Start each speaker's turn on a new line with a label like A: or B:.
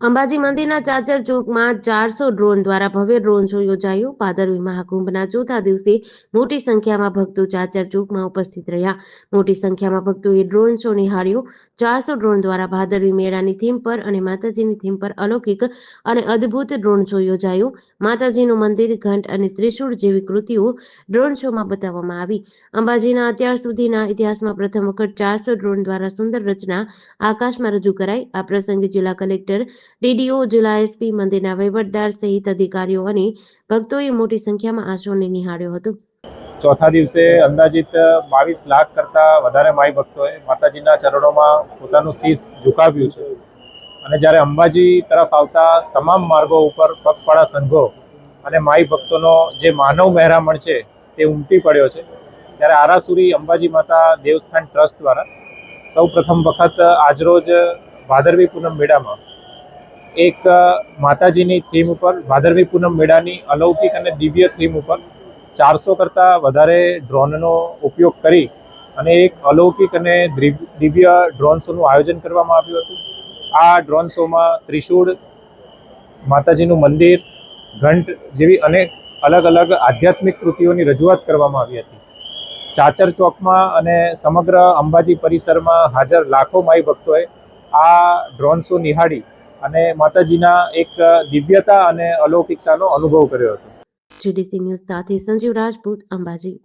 A: અંબાજી મંદિરના ચાચર ચોકમાં ચારસો ડ્રોન દ્વારા ભવ્ય ડ્રોન શો યોજાયો. ભાદરવી મહાકુંભના ચોથા દિવસે મોટી સંખ્યામાં ભક્તો ચાચર ચોકમાં ઉપસ્થિત રહ્યા. મોટી સંખ્યામાં ભક્તોએ ડ્રોન શો નિહાળ્યો. ચારસો ડ્રોન દ્વારા ભાદરવી મેળાની થીમ પર અને માતાજીની થીમ પર અલૌકિક અને અદ્ભુત ડ્રોન શો યોજાયો. માતાજીનું મંદિર, ઘંટ અને ત્રિશુળ જેવી કૃતિઓ ડ્રોન શોમાં બતાવવામાં આવી. અંબાજીના અત્યાર સુધીના ઇતિહાસમાં પ્રથમ વખત ચારસો ડ્રોન દ્વારા સુંદર રચના આકાશમાં રજૂ કરાઈ. આ પ્રસંગે જિલ્લા કલેક્ટર ડીડીઓ જિલ્લા એસપી, મંદિરના વહીવટદાર સહિત અધિકારીઓ અને ભક્તોએ મોટી સંખ્યામાં આ નિહાળ્યો હતો.
B: ચોથા દિવસે અંદાજિત બાવીસ લાખ કરતાં વધારે માઈ ભક્તોએ માતાજીના ચરણોમાં પોતાનું શીશ ઝુકાવ્યું છે. અને જ્યારે અંબાજી તરફ આવતા તમામ માર્ગો ઉપર પગપાળા સંઘો અને માઈ ભક્તોનો જે માનવ મહેરામણ છે તે ઉમટી પડ્યો છે. ત્યારે આરાસુરી અંબાજી માતા દેવસ્થાન ટ્રસ્ટ દ્વારા સૌ પ્રથમ વખત આજરોજ ભાદરવી પૂનમ મેળામાં એક માતાજીની થીમ ઉપર, ભાદરવી પૂનમ મેળાની અલૌકિક અને દિવ્ય થીમ ઉપર ચારસો કરતાં વધારે ડ્રોનનો ઉપયોગ કરી અને એક અલૌકિક અને દિવ્ય ડ્રોન શોનું આયોજન કરવામાં આવ્યું હતું. આ ડ્રોન શોમાં ત્રિશૂળ, માતાજીનું મંદિર, ઘંટ જેવી અનેક અલગ અલગ આધ્યાત્મિક કૃતિઓની રજૂઆત કરવામાં આવી હતી. ચાચર ચોકમાં અને સમગ્ર અંબાજી પરિસરમાં હાજર લાખો માઈ ભક્તોએ આ ડ્રોન શો નિહાળી અને માતાજીના એક દિવ્યતા અને અલૌકિકતાનો અનુભવ કર્યો હતો.
A: જીડીસી ન્યૂઝ સાથે સંજીવ રાજપૂત અંબાજી.